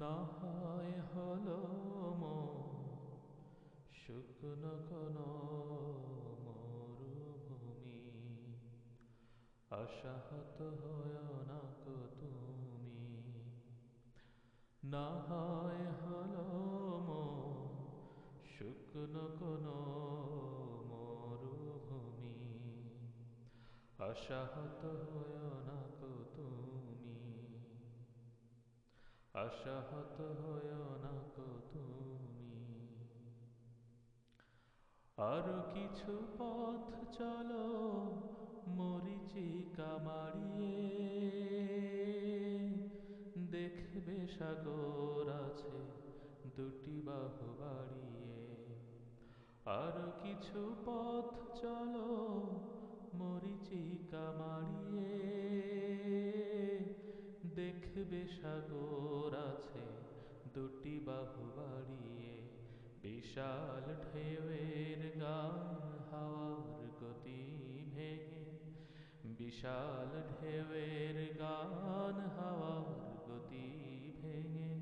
না হয় হলো শুকনো কোনো মরুভূমি। আশাহত হয় না কো তুমি। না হয় হলো শুকনো কোনো মরুভূমি। আশাহত হয় আশাহত হয় না কো তুমি। আরও কিছু পথ চলো, মরিচিকা মাড়িয়ে দেখবে সাগর আছে, দুটি বাহু বাড়িয়ে। আরও কিছু পথ চলো দেখবে সাগর আছে, দুটি বাহু বাড়িয়ে বিশাল ঢেউয়ের গান হাওয়ার গতি ভেঙে বিশাল ঢেউয়ের গান হাওয়ার গতি ভেঙে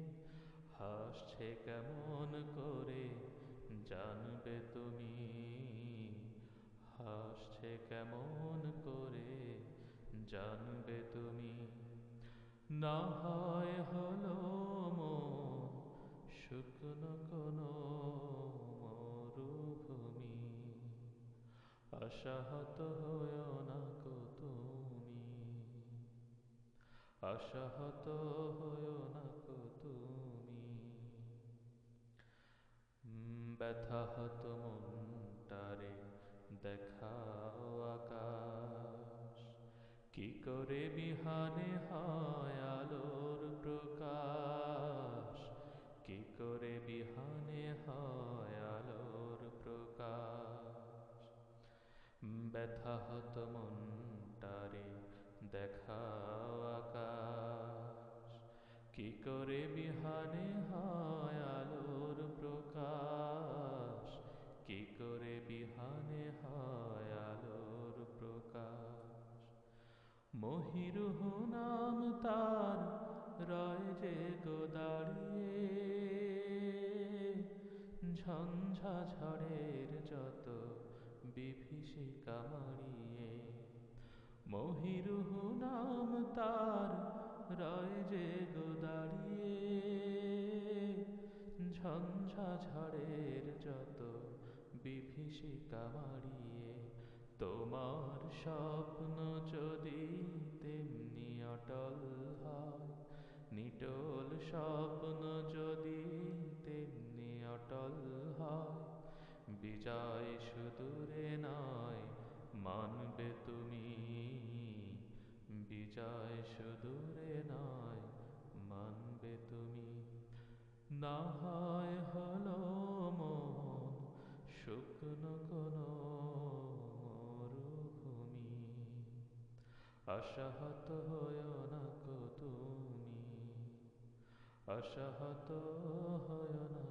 হাসছে কেমন করে জানবে তুমি? হাসছে কেমন করে জানবে তুমি? না হয় হলো মন শুকনো কোনো মরুভূমি। আশাহত হয় না কো তুমি। আশাহত হয় না কো তুমি। ব্যথাহত মনটারে দেখাও আকাশ। কি করে বিহানে হয় আলোর প্রকাশ? কি করে বিহানে হয় আলোর প্রকাশ? ব্যথাহত মনটারে, দেখাও আকাশ। কি করে বিহানে মহিরুহ নাম তার রয় যে গোদাঁড়িয়ে ঝঞ্ঝা ঝড়ের যত বিভীষিকা মারিয়ে মহিরুহ নাম তার রয় যে গোদাঁড়িয়ে ঝঞ্ঝা ঝড়ের যত বিভীষিকা মারিয়ে তোমার স্বপ্ন যদি তেমনি অটল হয়, নিটল স্বপ্ন যদি তেমনি অটল হয়, বিজয় সুদূরে নয়, মানবে তুমি। বিজয় সুদূরে নয়, মানবে তুমি। না হয় হলো মন শুকনো কোনো আশাহত হয় না কো তুমি। আশাহত হয় না